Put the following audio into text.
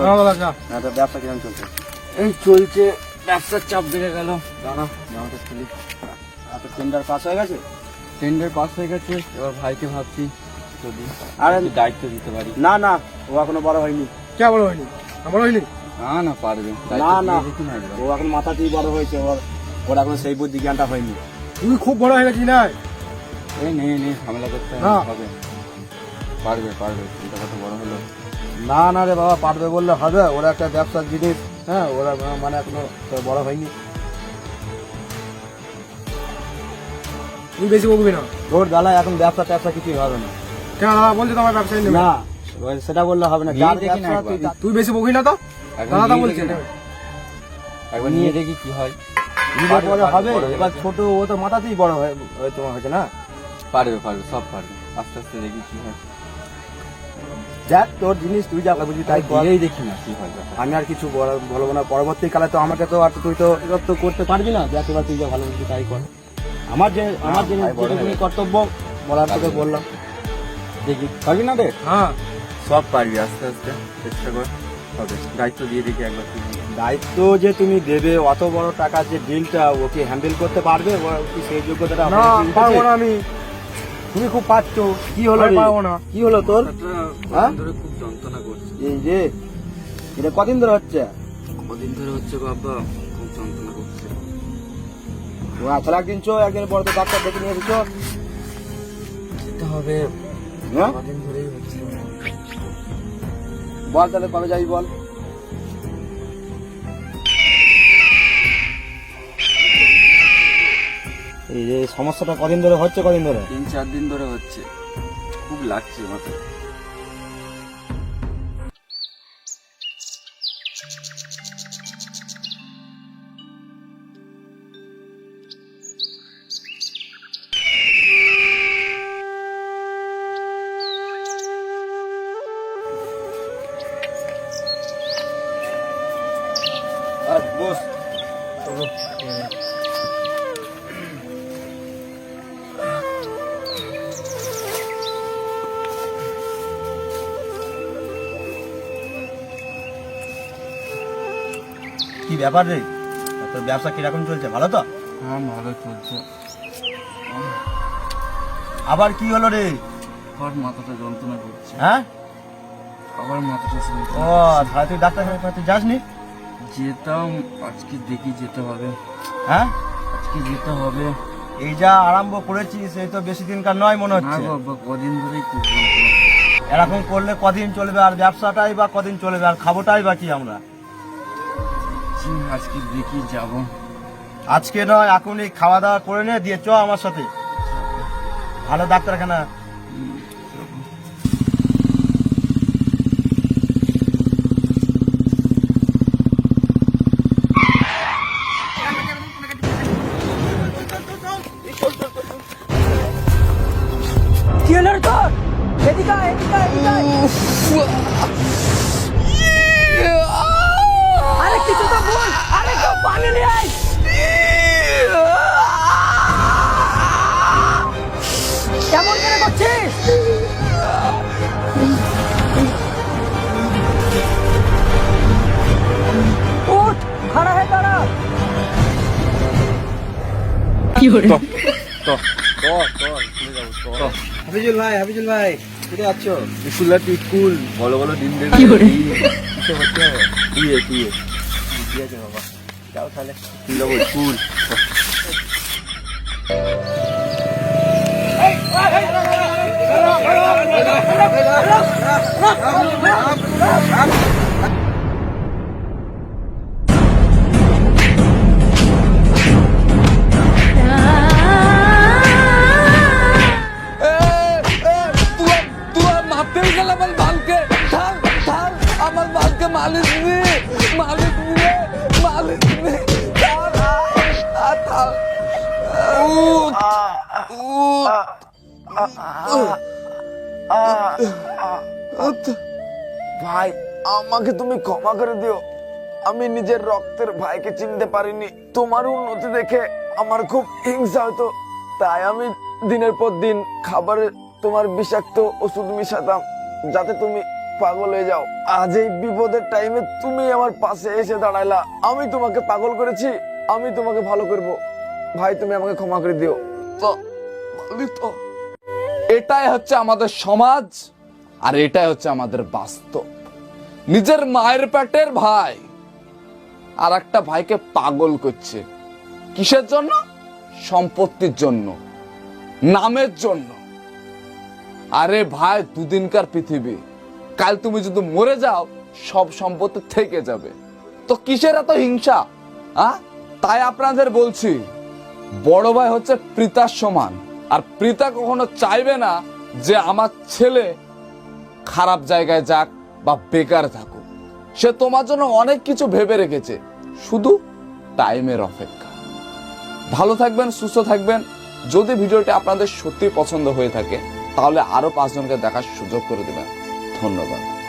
যা ব্যবসা কীরকম চলছে? এই চলছে ব্যবসার চাপ বেড়ে গেল। জানা জামাটা খুলি টেন্ডার পাস হয়ে গেছে? টেন্ডার পাস হয়ে গেছে? এবার ভাইকে ভাবছি যদি আরে দায়িত্ব দিতে পারি। না না ও এখনও বড় হয়নি। কে বড় হয়নি? আমার হয়নি না না পারবে। না, না। ও এখন মাথাতেই বড় হয়েছে ওর ওর এখন সেই বুদ্ধি জ্ঞানটা হয়নি। তুই খুব বড় হয়ে গেছিস না এই নেই নেই ঝামেলা করতে হবে। পারবে পারবে চিন্তা কত বড় হলো। না না রে বাবা পারবে বললে হবে। ওরা একটা ব্যবসার জিনিস। হ্যাঁ ওরা মানে এখনও বড় হয়নি। তুই বেশি বকবি না। তোর এখন ব্যবসা ট্যাবসা কিছুই হবে না। কেন দাদা বলছে তোমার ব্যবসায়ী না সেটা বললে হবে না। যার ব্যবসা তুই- তুই বেশি বকবি না তো? দাদা বলছে। একবার নিয়ে দেখি কি হয়। পারবে, হবে। এবার ছোট ও তো মাথাতেই বড় হয়ে হয়ে তোমার হয়েছে না? পারবে পারবে সব পারবে। আস্তে আস্তে দেখি কি হয়। দেখ তোর জিনিস তুই যা বুঝি তাই দিলেই দেখি না কি হয় আমি আর কিছু বলব না। পরবর্তীকালে তো আমাকে তো আর তুই তো তো করতে পারবি না। দেখ এবার তুই যা ভালো বুঝি তাই কর। আমার যে আমার যে যেটুকুনি কর্তব্য বলার তোকে। বললাম। দেখি পারবি না রে? হ্যাঁ। সব পারবি আস্তে আস্তে। চেষ্টা কর। হবে। দায়িত্ব দিয়ে দেখি একবার দায়িত্ব যে তুমি দেবে অত বড় টাকার যে ডিলটা ওকে হ্যান্ডেল করতে পারবে ও কি সেই যোগ্যতাটা না পারব না আমি। তুমি খুব পাচ্ছ। কি হলো? পারব না। কি হলো তোর? হ্যাঁ? খুব যন্ত্রণা করছে। এই যে এটা কদিন ধরে হচ্ছে? কদিন ধরে হচ্ছে বাবা খুব যন্ত্রণা করছে। আচ্ছা একদিন চো একদিন পরে তো ডাক্তার দেখে নিয়ে এসেছ। যেতে হবে। হ্যাঁ? কদিন ধরেই হচ্ছে। বল তাহলে কবে যাবি বল? সমস্যাটা কদিন ধরে হচ্ছে কদিন ধরে? তিন চার দিন ধরে হচ্ছে। খুব লাগছে মাথা আর বস। কি ব্যাপার রে? তোর ব্যবসা কীরকম চলছে? ভালো তো? হ্যাঁ ভালো চলছে। আবার কি হলো রে? আবার মাথাটা যন্ত্রণা করছে। হ্যাঁ? আবার মাথাটা ও তাহলে তুই ডাক্তার কাছে যাসনি? যেতাম আজকে দেখি যেতে হবে। হ্যাঁ? আজকে যেতে হবে। এই যা আরম্ভ করেছিস এই তো বেশি দিনকার নয় মনে হচ্ছে। কদিন ধরেই এরকম করলে কদিন চলবে আর ব্যবসাটাই বা কদিন চলবে আর খাবোটাই বা কি আমরা? করছে। আজকে দেখি যাব। আজকে নয় এখনই খাওয়া দাওয়া করে নিয়ে দিয়ে চ আমার সাথে। ভালো ডাক্তারখানা। কি হলো তোর? এদিকে এদিকে এদিকে হাফিজুল ভাই হাফিজুল ভাই কোথায় যাচ্ছ স্কুল আর স্কুল বড় বড় ডিম দেবে। কি করে? কিসে হচ্ছে? তুই তুই বুদ্ধি আছে বাবা? যাও তাহলে। তুই যাব স্কুল। ভাই আমাকে তুমি ক্ষমা করে দিও। আমি নিজের রক্তের ভাইকে চিনতে পারিনি। তোমার উন্নতি দেখে আমার খুব হিংসা হতো। তাই আমি দিনের পর দিন খাবারে তোমার বিষাক্ত ওষুধ মিশাতাম যাতে তুমি পাগল হয়ে যাও। আজ এই বিপদের টাইমে তুমি আমার পাশে এসে দাঁড়াইলা। আমি তোমাকে পাগল করেছি আমি তোমাকে ভালো করব। ভাই, তুমি আমাকে ক্ষমা করে দিও। তো। এটাই হচ্ছে আমাদের সমাজ, আর এটাই হচ্ছে আমাদের বাস্তব। নিজের মায়ের পেটের ভাই, আর একটা ভাইকে পাগল করছে। কিসের জন্য? সম্পত্তির জন্য, নামের জন্য। আরে ভাই, দুদিনকার পৃথিবী। কাল তুমি যদি মরে যাও, সব সম্পত্তি থেকে যাবে। তো কিসের এত হিংসা, আ? তাই আপনাদের বলছি। বড় ভাই হচ্ছে পিতার সমান। আর পিতা কখনো চাইবে না যে আমার ছেলে খারাপ জায়গায় যাক বা বেকার থাকুক। সে তোমার জন্য অনেক কিছু ভেবে রেখেছে, শুধু টাইমের অপেক্ষা। ভালো থাকবেন, সুস্থ থাকবেন। যদি ভিডিওটি আপনাদের সত্যি পছন্দ হয়ে থাকে, তাহলে আরও পাঁচজনকে দেখার সুযোগ করে দেবেন। ধন্যবাদ।